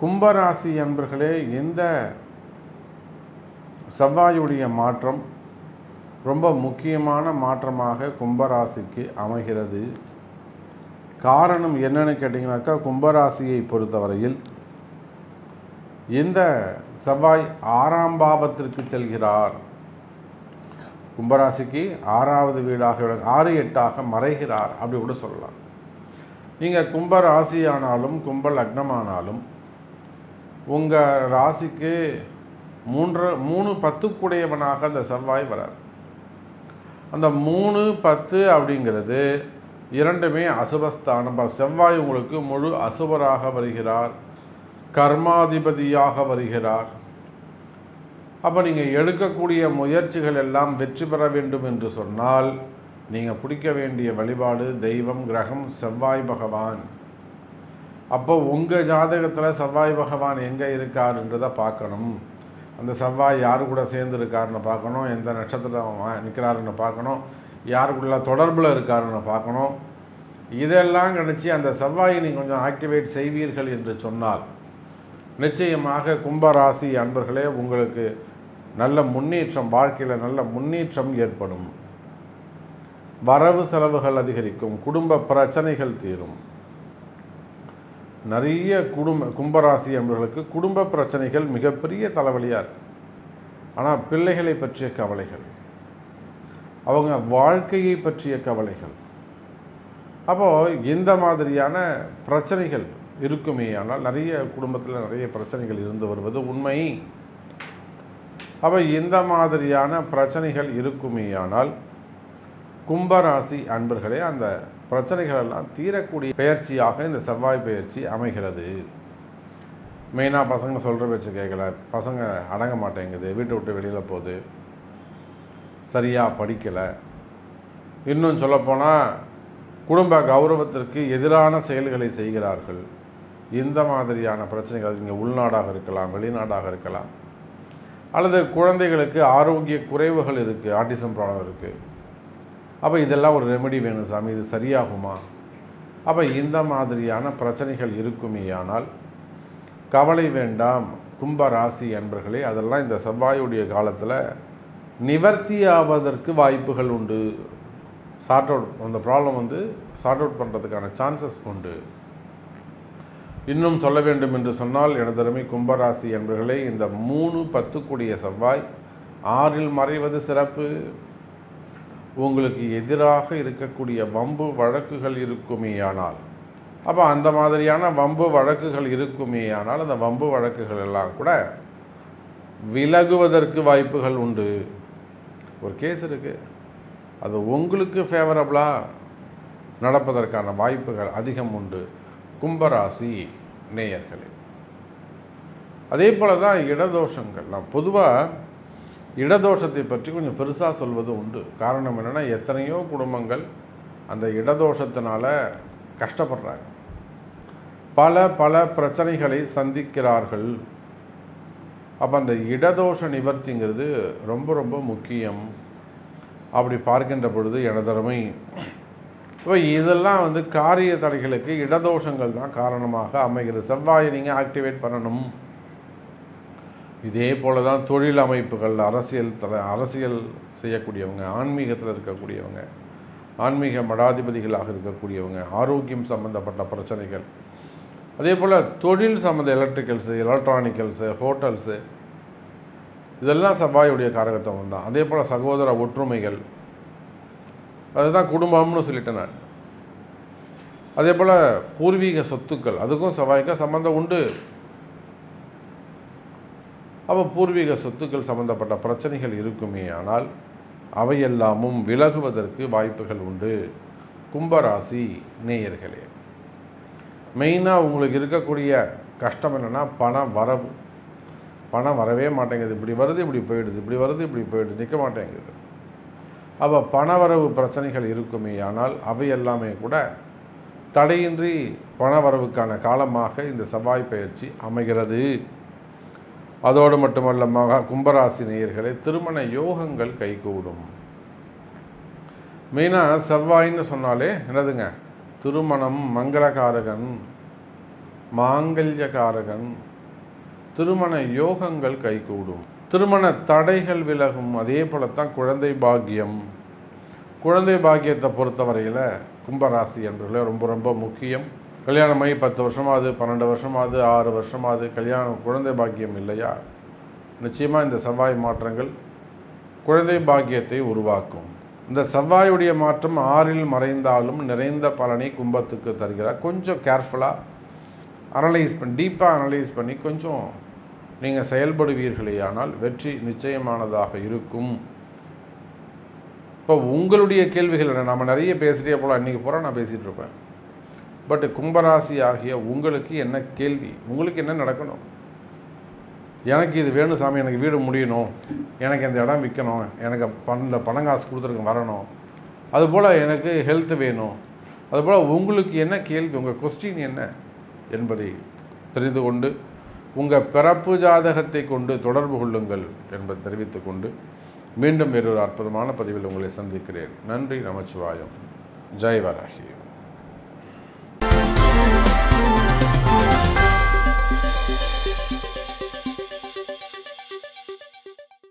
கும்பராசி அன்பர்களே இந்த செவ்வாயுடைய மாற்றம் ரொம்ப முக்கியமான மாற்றமாக கும்பராசிக்கு அமைகிறது. காரணம் என்னன்னு கேட்டிங்கனாக்கா கும்பராசியை பொறுத்தவரையில் இந்த செவ்வாய் ஆறாம் பாவத்திற்கு செல்கிறார்? கும்பராசிக்கு ஆறாவது வீடாக ஆறு எட்டாக மறைகிறார் அப்படி கூட சொல்லலாம். நீங்கள் கும்பராசியானாலும் கும்ப லக்னமானாலும் உங்கள் ராசிக்கு மூன்று மூணு பத்துக்குடையவனாக அந்த செவ்வாய் வரார். அந்த மூணு பத்து அப்படிங்கிறது இரண்டுமே அசுபஸ்தானம். செவ்வாய் உங்களுக்கு முழு அசுபராக வருகிறார். கர்மாதிபதியாக வருகிறார். அப்போ நீங்கள் எடுக்கக்கூடிய முயற்சிகள் எல்லாம் வெற்றி பெற வேண்டும் என்று சொன்னால் நீங்கள் பிடிக்க வேண்டிய வழிபாடு தெய்வம் கிரகம் செவ்வாய் பகவான். அப்போ உங்கள் ஜாதகத்தில் செவ்வாய் பகவான் எங்கே இருக்காருன்றதை பார்க்கணும். அந்த செவ்வாய் யாரு கூட சேர்ந்து இருக்காருன்னு பார்க்கணும். எந்த நட்சத்திரம் நிற்கிறாருன்னு பார்க்கணும். யாருக்குள்ள தொடர்பில் இருக்காருன்னு பார்க்கணும். இதெல்லாம் கணிச்சு அந்த செவ்வாயை நீங்கள் கொஞ்சம் ஆக்டிவேட் செய்வீர்கள் என்று சொன்னால் நிச்சயமாக கும்பராசி அன்பர்களே உங்களுக்கு நல்ல முன்னேற்றம் வாழ்க்கையில் நல்ல முன்னேற்றம் ஏற்படும். வரவு செலவுகள் அதிகரிக்கும். குடும்ப பிரச்சனைகள் தீரும். நிறைய குடும்ப கும்பராசி என்பவர்களுக்கு குடும்ப பிரச்சனைகள் மிகப்பெரிய தலைவலியாக இருக்குது ஆனால் பிள்ளைகளை பற்றிய கவலைகள் அவங்க வாழ்க்கையை பற்றிய கவலைகள் அப்போது இந்த மாதிரியான பிரச்சனைகள் இருக்குமே ஆனால் நிறைய குடும்பத்தில் நிறைய பிரச்சனைகள் இருந்து வருவது உண்மை. அப்போ இந்த மாதிரியான பிரச்சனைகள் இருக்குமே ஆனால் கும்பராசி அன்பர்களே அந்த பிரச்சனைகள் எல்லாம் தீரக்கூடிய பயிற்சியாக இந்த செவ்வாய் பயிற்சி அமைகிறது. மெயினாக பசங்க சொல்கிற பேச்சு கேட்கல பசங்க அடங்க மாட்டேங்குது. வீட்டை விட்டு வெளியில் போகுது. சரியாக படிக்கலை. இன்னும் சொல்லப்போனால் குடும்ப கௌரவத்திற்கு எதிரான செயல்களை செய்கிறார்கள். இந்த மாதிரியான பிரச்சனைகள் இங்கே உள்நாடாக இருக்கலாம் வெளிநாடாக இருக்கலாம். அல்லது குழந்தைகளுக்கு ஆரோக்கிய குறைவுகள் இருக்குது ஆட்டிசம் ப்ராப்ளம் இருக்குது அப்போ இதெல்லாம் ஒரு ரெமெடி வேணும் சாமி இது சரியாகுமா? அப்போ இந்த மாதிரியான பிரச்சனைகள் இருக்குமேயானால் கவலை வேண்டாம் கும்ப ராசி அன்பர்களே அதெல்லாம் இந்த செவ்வாயுடைய காலத்தில் நிவர்த்தி ஆவதற்கு வாய்ப்புகள் உண்டு. சார்ட் அவுட் அந்த ப்ராப்ளம் வந்து சார்ட் அவுட் பண்ணுறதுக்கான சான்சஸ் உண்டு. இன்னும் சொல்ல வேண்டும் என்று சொன்னால் எனதருமை கும்பராசி என்பர்களே இந்த மூணு பத்துக்குடிய செவ்வாய் ஆறில் மறைவது சிறப்பு. உங்களுக்கு எதிராக இருக்கக்கூடிய வம்பு வழக்குகள் இருக்குமேயானால் அப்போ அந்த மாதிரியான வம்பு வழக்குகள் இருக்குமேயானால் அந்த வம்பு வழக்குகள் எல்லாம் கூட விலகுவதற்கு வாய்ப்புகள் உண்டு. ஒரு கேஸ் இருக்குது அது உங்களுக்கு ஃபேவரபுளாக நடப்பதற்கான வாய்ப்புகள் அதிகம் உண்டு. கும்பராசி நேயர்களே. அதே போல தான் இடதோஷங்கள். நான் பொதுவாக இடதோஷத்தை பற்றி கொஞ்சம் பெருசாக சொல்வது உண்டு. காரணம் என்னென்னா எத்தனையோ குடும்பங்கள் அந்த இடதோஷத்தினால் கஷ்டப்படுறாங்க. பல பல பிரச்சனைகளை சந்திக்கிறார்கள். அப்போ அந்த இடதோஷ நிவர்த்திங்கிறது ரொம்ப ரொம்ப முக்கியம். அப்படி பார்க்கின்ற பொழுது எனதருமை இப்போ இதெல்லாம் வந்து காரிய தடைகளுக்கு இடதோஷங்கள் தான் காரணமாக அமைகிறது. செவ்வாயை நீங்கள் ஆக்டிவேட் பண்ணணும். இதே போல தான் தொழில் அமைப்புகள் அரசியல் தல அரசியல் செய்யக்கூடியவங்க ஆன்மீகத்தில் இருக்கக்கூடியவங்க ஆன்மீக மடாதிபதிகளாக இருக்கக்கூடியவங்க ஆரோக்கியம் சம்பந்தப்பட்ட பிரச்சனைகள். அதே போல் தொழில் சம்மந்த எலக்ட்ரிக்கல்ஸு எலக்ட்ரானிக்கல்ஸு ஹோட்டல்ஸு இதெல்லாம் செவ்வாயுடைய காரகத்துவம் தான். அதே போல் சகோதர ஒற்றுமைகள். அதுதான் குடும்பம்னு சொல்லிட்டேன் நான். அதே போல் பூர்வீக சொத்துக்கள் அதுக்கும் செவ்வாய்க்கும் சம்மந்தம் உண்டு. அப்போ பூர்வீக சொத்துக்கள் சம்பந்தப்பட்ட பிரச்சனைகள் இருக்குமே ஆனால் அவையெல்லாமும் விலகுவதற்கு வாய்ப்புகள் உண்டு. கும்பராசி நேயர்களே மெயினாக உங்களுக்கு இருக்கக்கூடிய கஷ்டம் என்னென்னா பண வரவு. பணம் வரவே மாட்டேங்குது. இப்படி வருது இப்படி போயிடுது. இப்படி வருது இப்படி போயிடுது. நிற்க மாட்டேங்குது. அப்போ பணவரவு பிரச்சனைகள் இருக்குமே ஆனால் அவை எல்லாமே கூட தடையின்றி பணவரவுக்கான காலமாக இந்த செவ்வாய் பயிற்சி அமைகிறது. அதோடு மட்டுமல்ல மகா கும்பராசி நேயர்களே திருமண யோகங்கள் கைகூடும். மெயினாக செவ்வாயின்னு சொன்னாலே என்னதுங்க? திருமணம் மங்களகாரகன் மாங்கல்யகாரகன் திருமண யோகங்கள் கைகூடும். திருமண தடைகள் விலகும் அதே போலத்தான் குழந்தை பாக்கியம். குழந்தை பாக்கியத்தை பொறுத்தவரையில் கும்பராசி என்பவர்களே ரொம்ப ரொம்ப முக்கியம். கல்யாணமாகி பத்து வருஷமாவது பன்னெண்டு வருஷமாவது ஆறு வருஷமாவது கல்யாணம் குழந்தை பாக்கியம் இல்லையா? நிச்சயமாக இந்த செவ்வாய் மாற்றங்கள் குழந்தை பாக்கியத்தை உருவாக்கும். இந்த செவ்வாயுடைய மாற்றம் ஆறில் மறைந்தாலும் நிறைந்த பலனை கும்பத்துக்கு தருகிறார். கொஞ்சம் கேர்ஃபுல்லாக அனலைஸ் பண்ணி டீப்பாக அனலைஸ் பண்ணி கொஞ்சம் நீங்கள் செயல்படுவீர்களேயானால் வெற்றி நிச்சயமானதாக இருக்கும். இப்போ உங்களுடைய கேள்விகள் நம்ம நிறைய பேசுகிறே போல் அன்றைக்கி பூரா நான் பேசிகிட்டு இருப்பேன். பட் கும்பராசி ஆகிய உங்களுக்கு என்ன கேள்வி? உங்களுக்கு என்ன நடக்கணும்? எனக்கு இது வேணும் சாமி எனக்கு வீடு முடியணும். எனக்கு இந்த இடம் விற்கணும் எனக்கு பண பணம் காசு கொடுத்துருக்க வரணும். அதுபோல் எனக்கு ஹெல்த் வேணும். அதுபோல் உங்களுக்கு என்ன கேள்வி? உங்கள் கொஸ்டின் என்ன என்பதை தெரிந்து கொண்டு உங்கள் பிறப்பு ஜாதகத்தை கொண்டு தொடர்பு கொள்ளுங்கள் என்பதை தெரிவித்துக்கொண்டு மீண்டும் வேறொரு அற்புதமான பதிவில் உங்களை சந்திக்கிறேன். நன்றி நமச்சிவாயம். ஜெய் வராகி